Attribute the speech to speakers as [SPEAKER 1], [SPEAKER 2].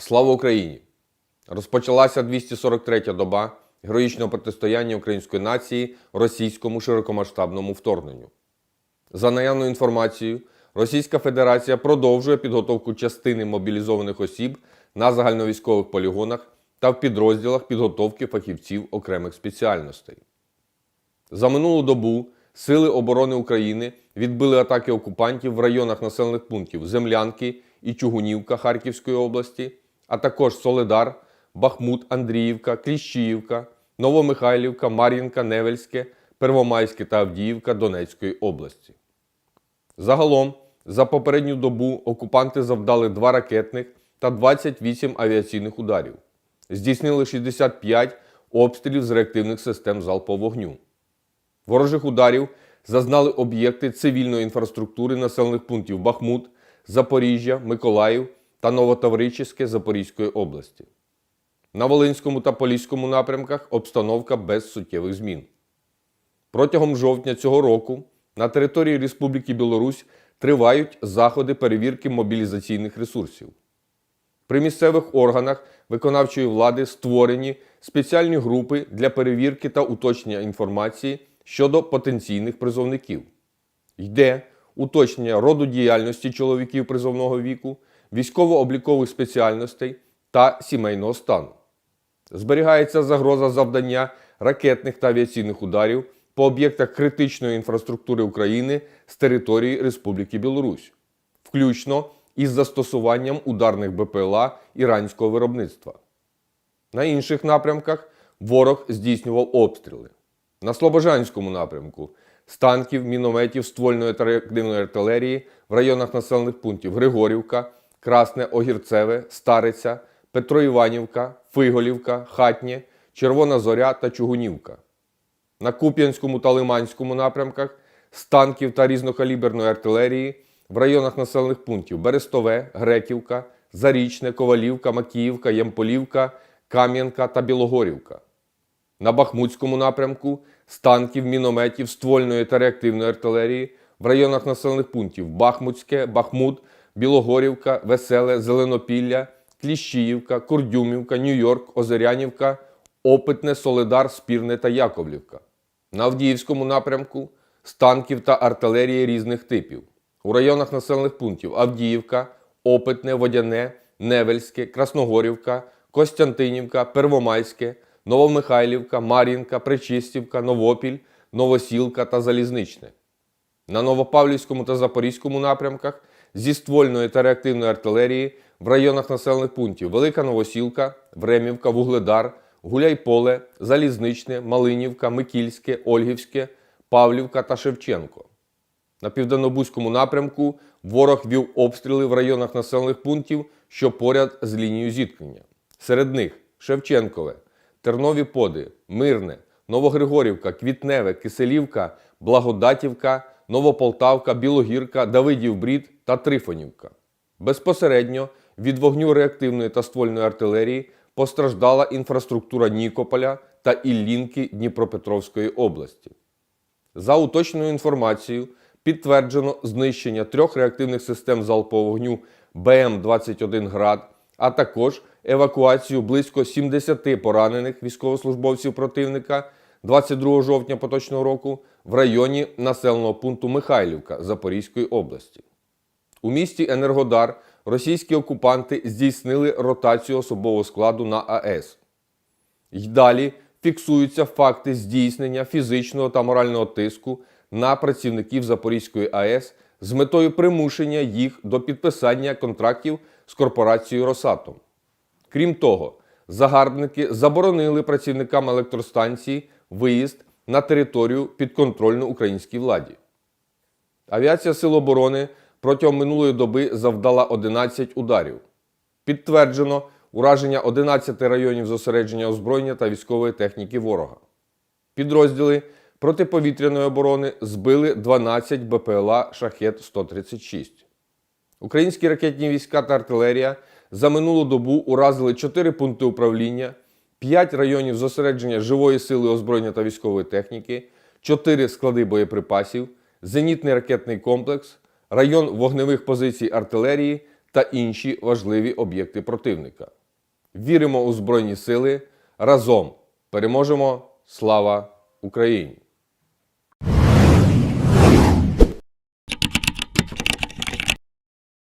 [SPEAKER 1] Слава Україні! Розпочалася 243-я доба героїчного протистояння української нації російському широкомасштабному вторгненню. За наявною інформацією, Російська Федерація продовжує підготовку частини мобілізованих осіб на загальновійськових полігонах та в підрозділах підготовки фахівців окремих спеціальностей. За минулу добу Сили оборони України відбили атаки окупантів в районах населених пунктів Землянки і Чугунівка Харківської області, а також Соледар, Бахмут, Андріївка, Кліщіївка, Новомихайлівка, Мар'їнка, Невельське, Первомайське та Авдіївка Донецької області. Загалом, за попередню добу окупанти завдали 2 ракетних та 28 авіаційних ударів, здійснили 65 обстрілів з реактивних систем залпового вогню. Ворожих ударів зазнали об'єкти цивільної інфраструктури населених пунктів Бахмут, Запоріжжя, Миколаїв та Новотавричівське Запорізької області. На Волинському та Поліському напрямках обстановка без суттєвих змін. Протягом жовтня цього року на території Республіки Білорусь тривають заходи перевірки мобілізаційних ресурсів. При місцевих органах виконавчої влади створені спеціальні групи для перевірки та уточнення інформації щодо потенційних призовників. Йде уточнення роду діяльності чоловіків призовного віку, військово-облікових спеціальностей та сімейного стану. Зберігається загроза завдання ракетних та авіаційних ударів по об'єктах критичної інфраструктури України з території Республіки Білорусь, включно із застосуванням ударних БПЛА іранського виробництва. На інших напрямках ворог здійснював обстріли. На Слобожанському напрямку з танків, мінометів, ствольної та реактивної артилерії в районах населених пунктів Григорівка, Красне Огірцеве, Стариця, Петроіванівка, Фиголівка, Хатнє, Червона Зоря та Чугунівка. На Куп'янському та Лиманському напрямках з танків та різнокаліберної артилерії в районах населених пунктів Берестове, Греківка, Зарічне, Ковалівка, Макіївка, Ямполівка, Кам'янка та Білогорівка. На Бахмутському напрямку з танків, мінометів, ствольної та реактивної артилерії в районах населених пунктів Бахмутське, Бахмут, Білогорівка, Веселе, Зеленопілля, Кліщіївка, Курдюмівка, Нью-Йорк, Озерянівка, Опитне, Соледар, Спірне та Яковлівка. На Авдіївському напрямку з танків та артилерії різних типів. У районах населених пунктів Авдіївка, Опитне, Водяне, Невельське, Красногорівка, Костянтинівка, Первомайське, Новомихайлівка, Мар'їнка, Причистівка, Новопіль, Новосілка та Залізничне. На Новопавлівському та Запорізькому напрямках зі ствольної та реактивної артилерії в районах населених пунктів Велика Новосілка, Времівка, Вугледар, Гуляйполе, Залізничне, Малинівка, Микільське, Ольгівське, Павлівка та Шевченко. На південнобузькому напрямку ворог вів обстріли в районах населених пунктів, що поряд з лінією зіткнення. Серед них Шевченкове, Тернові Поди, Мирне, Новогригорівка, Квітневе, Киселівка, Благодатівка, Новополтавка, Білогірка, Давидів Брід та Трифонівка. Безпосередньо від вогню реактивної та ствольної артилерії постраждала інфраструктура Нікополя та Іллінки Дніпропетровської області. За уточненою інформацією, підтверджено знищення трьох реактивних систем залпового вогню БМ-21 «Град», а також евакуацію близько 70 поранених військовослужбовців противника 22 жовтня поточного року в районі населеного пункту Михайлівка Запорізької області. У місті Енергодар російські окупанти здійснили ротацію особового складу на АЕС. Й далі фіксуються факти здійснення фізичного та морального тиску на працівників Запорізької АЕС з метою примушення їх до підписання контрактів з корпорацією Росатом. Крім того, загарбники заборонили працівникам електростанції виїзд на територію підконтрольну українській владі. Авіація Сил оборони протягом минулої доби завдала 11 ударів. Підтверджено ураження 11 районів зосередження озброєння та військової техніки ворога. Підрозділи протиповітряної оборони збили 12 БПЛА Шахет 136. Українські ракетні війська та артилерія за минулу добу уразили 4 пункти управління, 5 районів зосередження живої сили озброєння та військової техніки, 4 склади боєприпасів, зенітний ракетний комплекс, район вогневих позицій артилерії та інші важливі об'єкти противника. Віримо у Збройні Сили. Разом переможемо! Слава Україні!